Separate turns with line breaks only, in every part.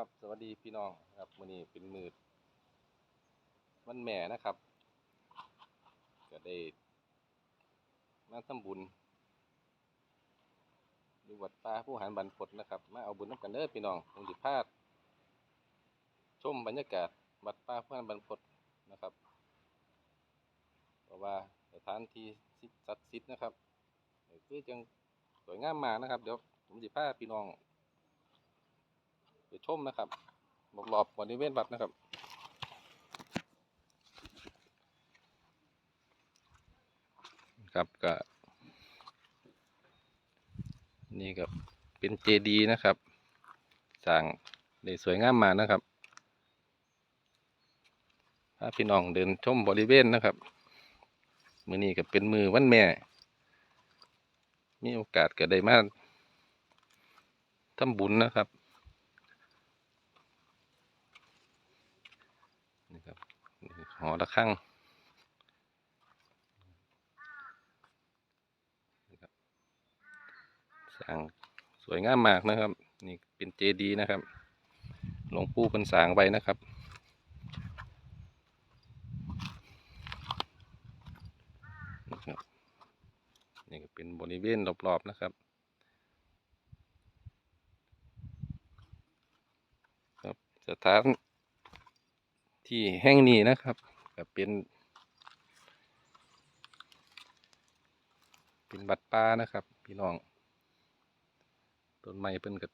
ครับสวัสดีพี่น้องครับมื้อนี้เป็นมือวันแม่นะครับ ก็ได้มาทำบุญอยู่วัดป่าผู้หารบันพดนะครับ มาเอาบุญน้ำกันเด้อพี่น้องผมสิพาชมบรรยากาศวัดป่าผู้หารบันพดนะครับ เพราะว่าสถานที่ศักดิ์สิทธิ์นะครับคือจังสวยงามมากนะครับ เดี๋ยวผมสิพาพี่น้อง ไปชมนะครับรอบๆบริเวณวัดนะครับครับก็นี่ก็เป็นเจดีย์นะครับสร้างได้สวยงามมากนะครับพาพี่น้องเดินชมบริเวณนะครับ มือนี้ก็เป็นมือวันแม่ มีโอกาสก็ได้มาทำบุญนะครับ นี่ครับนี่ห อระฆังนี่ครับสร้างสวยงามมากนะครับ นี่เป็นเจดีนะครับ หลวงปู่เป็นสางไว้นะครับนะครับ นี่ก็เป็นบริเวณรอบๆนะครับครับสถานที่แห่งนี้นะครับ ก็เป็น เป็นบัดป่านะครับ พี่น้องต้นไม้เป็นกับ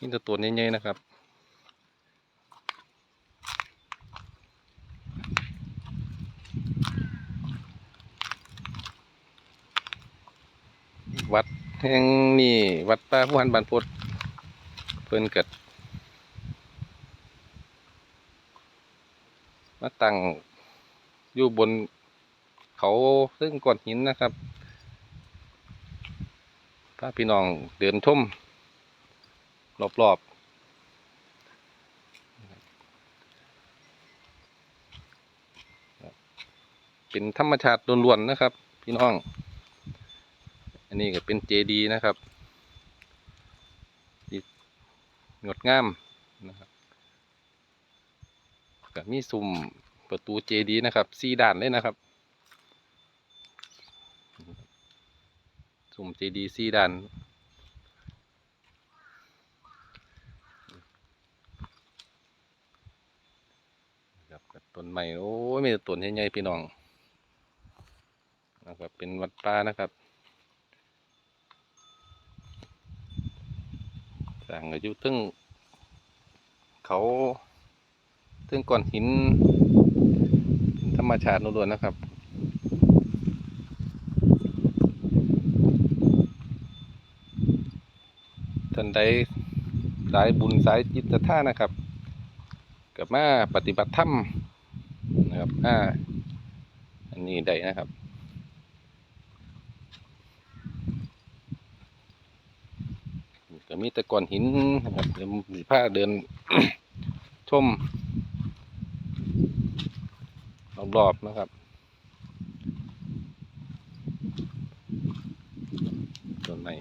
นี่ตัวตัวใหญ่ๆนะครับวัดแห่งนี้วัดป่าผู้หันบานพดเพิ่นเกิด มาตั้งอยู่บนเขาซึ่งก้อนหินนะครับพาพี่น้องเดินชมรอบๆ เป็นธรรมชาติล้วนๆนะครับ พี่น้อง อันนี้ก็เป็นเจดีนะครับงดงามนะครับ ก็มีสุ่มประตูเจดีนะครับสี่ด้านเลยนะครับสุ่มเจดีสี่ด้านครับกับต้นไม้โอ้ยมีต้นใหญ่ๆพี่น้องนะครับเป็นวัดป่านะครับสร้างอายุตึงเขา ซึ่งก้อนหิน ธรรมชาติล้วนๆนะครับท่านใดสายบุญสายจิตศรัทธานะครับกับมาปฏิบัติธรรมนะครับอ่าอันนี้ได้นะครับก็มีแต่ก้อนหินนะครับเดี๋ยวผมสิพาเดินชม รอบๆนะครับต้นไม้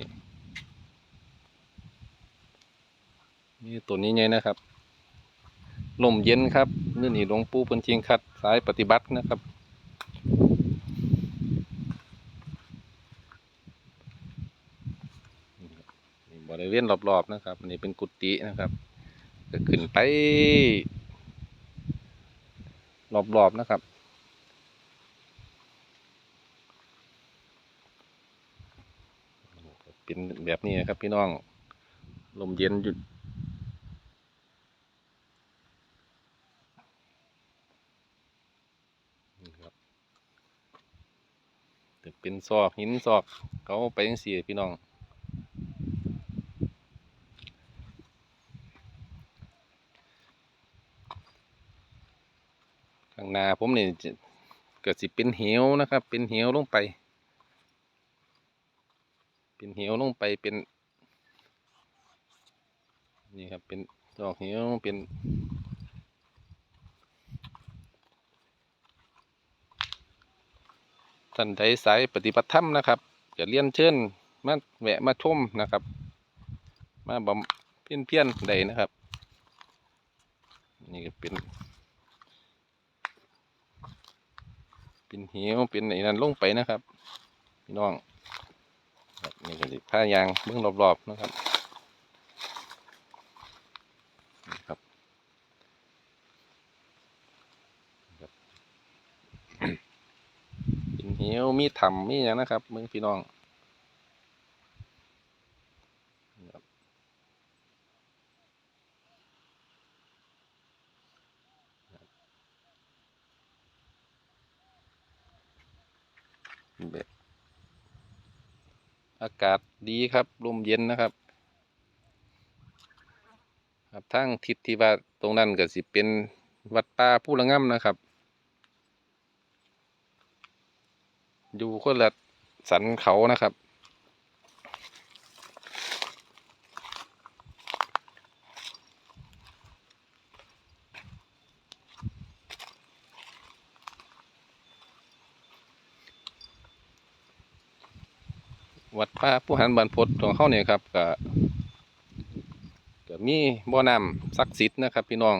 นี่ต้นนี้ไงนะครับลมเย็นครับนี่นี่หลวงปู่เพิ่นเชียงคัดสายปฏิบัตินะครับนี่บริเวณรอบๆนะครับ อันนี้เป็นกุฏินะครับก็ขึ้นไป รอบๆนะครับ เป็น แบบนี้นะครับพี่น้อง ลมเย็นหยุดจะเป็นซอกหินซอกเขาไปยังสี่พี่น้องข้างหน้าผมนี่จะเกิดสิเป็นเหวนะครับ เป็นเหวลงไป เป็นเหวลงไปเป็น นี่ครับเป็นดอกเหวเป็นท่านใดสายปฏิบัติธรรมนะครับจะเรียนเชิญมาแวะมาชมนะครับ มาบำเพี้ยนเพี้ยนๆใดนะครับ นี่ก็เป็น เป็นเหวเป็นไอ้นั่นลงไปนะครับ พี่น้อง นี่ก็สิผ้ายางเบื้องรอบๆนะครับนี่ครับครับเป็นเหวมีถ้ำมีอย่างนะครับเมืองพี่น้องนี่ครับแบบ อากาศดีครับลมเย็นนะครับ ครับทั้งทิศที่ว่าตรงนั้นก็สิเป็นวัดป่าผู้ละง่ำนะครับ อยู่คนละสันเขานะครับ วัดป่าผู้หันบันพดของเขาเนี่ยครับก็ก็มีบ่อน้ำศักดิ์สิทธิ์นะครับ พี่น้อง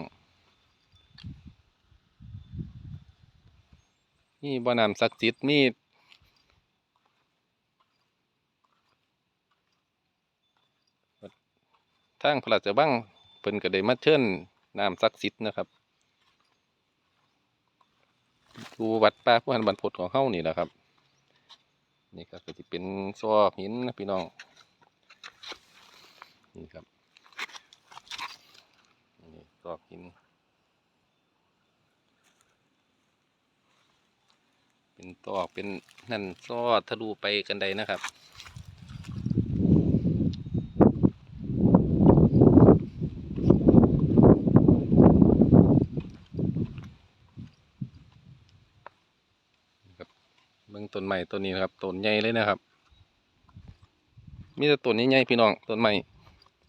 มีบ่อน้ำศักดิ์สิทธิ์มีทางพระราชบังเพิ่นก็ได้มาเชิญน้ำศักดิ์สิทธิ์นะครับดูวัดป่าผู้หันบันพดของเขานี่แหละครับ นี่ก็คือที่เป็นซอกหินนะพี่น้อง นี่ครับ นี่ซอกหิน เป็นตอกเป็นนั่นซอดทะลุไปกันใดนะครับ ต้นใหม่ต้นนี้นะครับต้นใหญ่เลยนะครับ มีแต่ต้นใหญ่ๆพี่น้องต้นใหม่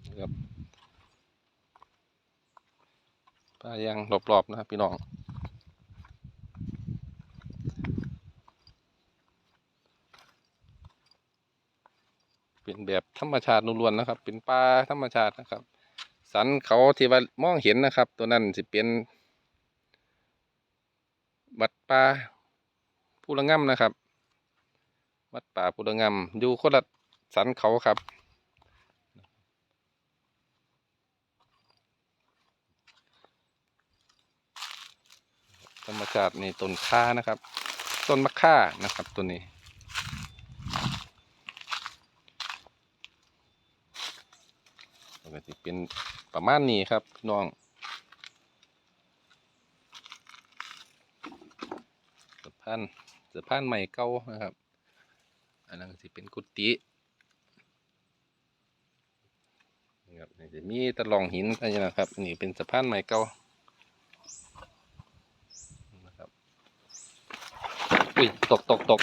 นะครับป่ายางรอบๆนะครับพี่น้องเป็นแบบธรรมชาติล้วนๆนะครับ เป็นป่าธรรมชาตินะครับ สันเขาที่ว่ามองเห็นนะครับ ตัวนั้นสิเป็นวัดป่าผู้ละง่ำนะครับ วัดป่าพุทธงามอยู่คนละสันเขาครับ ธรรมชาตินี่ต้นข่านะครับ ต้นมะข่านะครับตัวนี้ปกติเป็นประมาณนี้ครับพี่น้องสะพานสะพานใหม่เก่านะครับ อันนั้นสิเป็นกุฏินะครับนี่จะมีตะลองหินอะไรนะครับ นี่เป็นสะพานใหม่เก่านะครับอุ้ยตกตกตก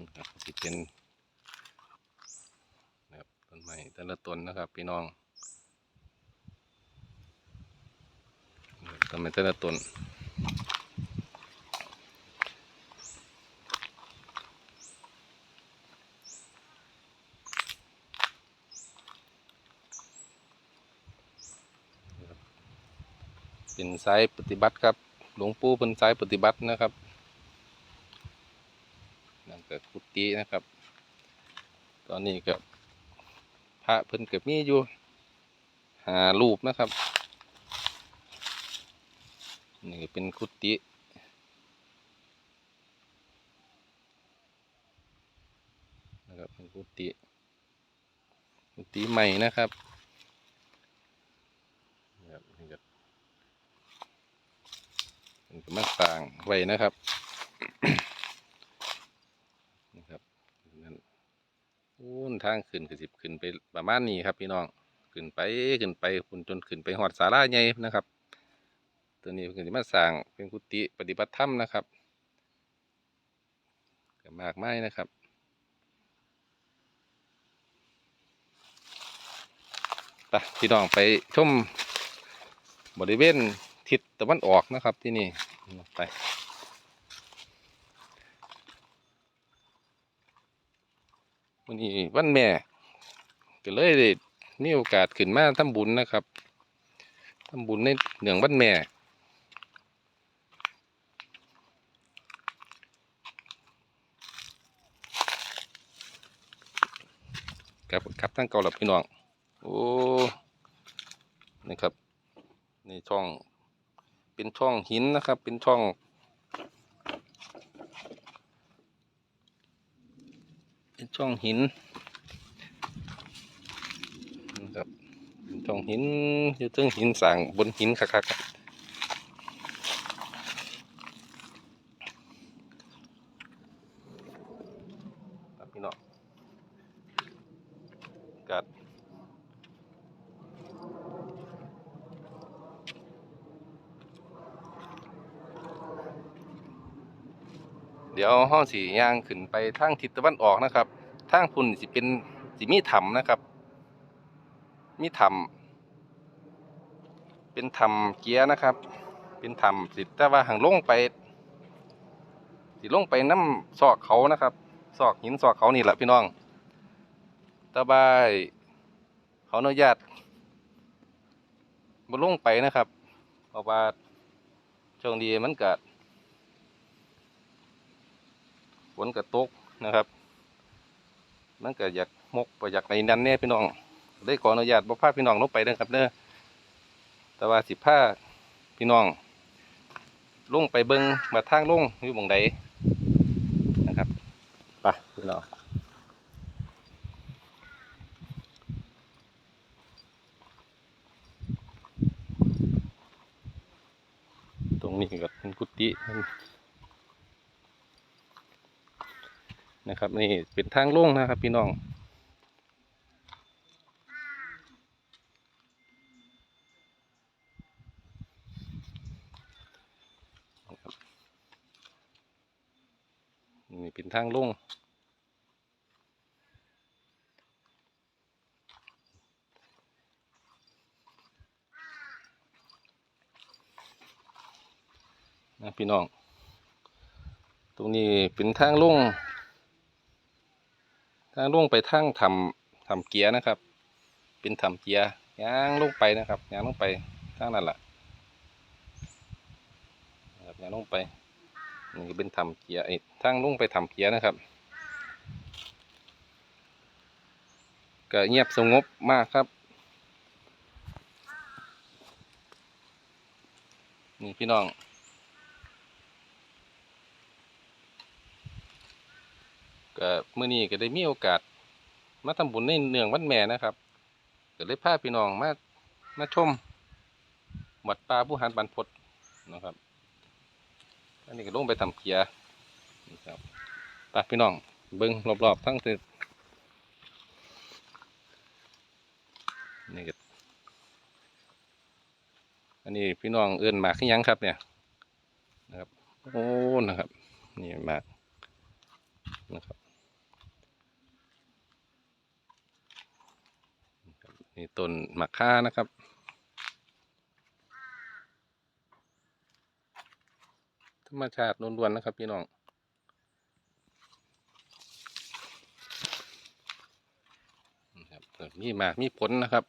นะครับสิเป็นนะครับต้นไม้แต่ละต้นนะครับพี่น้องต้นไม้แต่ละต้น สายปฏิบัติครับ หลวงปู่เป็นสายปฏิบัตินะครับนั่นก็กุฏินะครับ ตอนนี้ก็พระเพิ่นเก็บมีอยู่หารูปนะครับนี่เป็นกุฏินะครับเป็นกุฏิกุฏิใหม่นะครับนี่ก็ มันก็มาสร้างไว้นะครับนะครับนั่นอู้นทางขึ้นก็สิบขึ้นไปประมาณนี้ครับ พี่น้องขึ้นไปขึ้นไปคุณจนขึ้นไปหอดศาลาใหญ่นะครับ ตัวนี้เพิ่นสิมาสร้างเป็นกุฏิปฏิบัติธรรมนะครับก็มากมายนะครับไปพี่น้องไปชมบริเวณทิศตะวันออกนะครับที่นี่ ไปวันนี้วันแม่ ก็เลยได้มีโอกาสขึ้นมาทำบุญนะครับทำบุญในเนืองวันแม่ครับครับทั้งเกาหลับพี่น้อง โอ้นี่ครับ ในช่อง เป็นช่องหินนะครับ เป็นช่องเป็นช่องหินนะครับเป็นช่องหินอยู่ตึงหินสั่งบนหินคักๆครับครับพี่น้องกัด เดี๋ยวห้องสีย่างขึ้นไปทางทิศตะวันออกนะครับทางพุ่นสิเป็นสิมีถ้ำนะครับ มีถ้ำเป็นถ้ำเกียร์นะครับ เป็นถ้ำสิแต่ว่าห่างลงไปสิลงไปน้ำซอกเขานะครับซอกหินซอกเขานี่แหละพี่น้องตะบายเขาอนุญาตบ่ลงไปนะครับเพราะว่าช่วงดีมันเกิด ฝนกระตกนะครับมันก็อยากมกไปอยากในนั้นเนี่ยพี่น้องได้ขออนุญาตบ่พาพี่น้องลงไปเด้อครับเด้อแต่ว่าสิพาพี่น้องลงไปเบิงมาทางลงอยู่หม่องใดนะครับไปพี่น้องตรงนี้ก็เป็นกุฏิ นะครับนี่เป็นทางลงนะครับ พี่น้องนี่เป็นทางลงนะพี่น้อง ตรงนี้เป็นทางลง ทางลงไปทางทำทำเกียร์นะครับ เป็นทำเกียร์ย่างลงไปนะครับย่างลงไปทางนั้นแหละครับย่างลงไปนี่เป็นทำเกียร์ไอ้ทางลงไปทำเกียร์นะครับก็เงียบสงบมากครับ นี่พี่น้อง ก็เมื่อนี้ก็ได้มีโอกาส มาทำบุญในเนืองวันแม่นะครับก็เลยพาพี่น้องมามาชมวัดป่าผู้หันบันพดนะครับ อันนี้ก็ลงไปทำเกียร์นี่ครับไปพี่น้องเบิ้งรอบๆทั้งตึกนี่ก็อันนี้พี่น้องเอื้อนหมากขึ้นยังครับเนี่ยนะครับโอ้นะครับนี่หมากนะครับ นี่ต้นหมักค่านะครับ ธรรมชาติล้วนๆนะครับ พี่น้องนะครับเออมีหมากมีผลนะครับ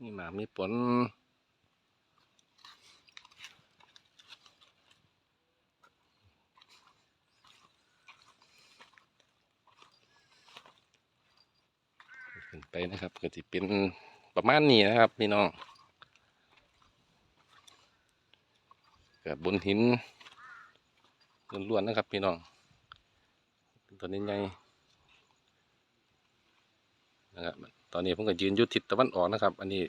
มีหมากมีผลขึ้ นไปนะครับก็จะเป็นประมาณนี้นะครับพี่น้องกับบนหินล้วนๆนะครับ พี่น้องตัวนี้ไงนะครับตอนนี้ผมก็ยืนยุทิศตะวันออกนะครับ อันนี้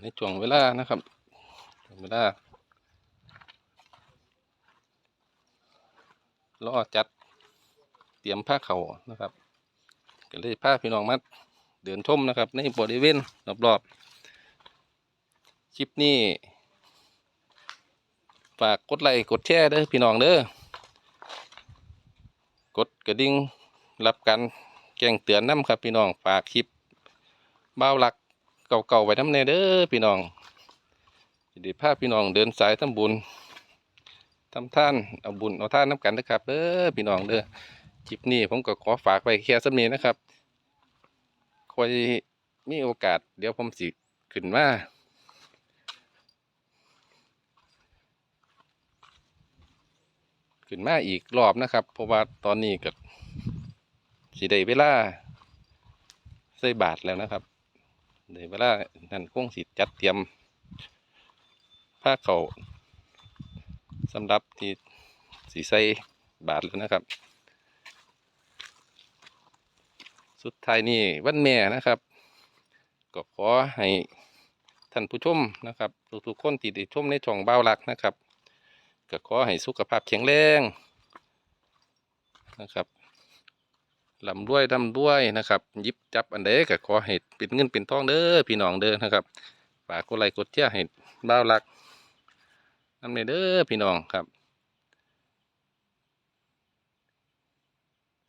ในช่วงเวลานะครับเวลารอจัดเตรียมผ้าเขานะครับ ก็เลยพาพี่น้องมาเดินชมนะครับ ในบริเวณรอบๆคลิปนี้ฝากกดไลค์กดแชร์เด้อพี่น้องเด้อกดกระดิ่งรับการแจ้งเตือนน้ำครับพี่น้องฝากคลิปบ้าวหลัก เก่าๆไว้น้ำแน่เด้อพี่น้องสิได้พาพี่น้องเดินสายทำบุญทำท่านเอาบุญเอาท่านน้ำกันนะครับเด้อพี่น้องเด้อคลิปนี้ผมก็ขอฝากไว้แค่สำนี้นะครับคอยมีโอกาส เดี๋ยวผมสิขึ้นมาขึ้นมาอีกรอบนะครับ เพราะว่าตอนนี้ก็สิได้เวลาใส่บาทแล้วนะครับ ได้เวลานั่นคงสิจัดเตรียมผ้าเขาสำหรับที่สีใส่บาทแล้วนะครับ สุดท้ายนี่วันแม่นะครับ ก็ขอให้ท่านผู้ชมนะครับทุกๆคนที่ได้ชมในช่องเบ้าหลักนะครับ ก็ขอให้สุขภาพแข็งแรงนะครับ ลำด้วยลำด้วยนะครับยิบจับอันใดก็ขอให้เป็นเงินเป็นทองเด้อพี่น้องเด้อนะครับฝากกดไลค์กดแชร์ให้บ้าวรักนำในเด้อพี่น้องครับ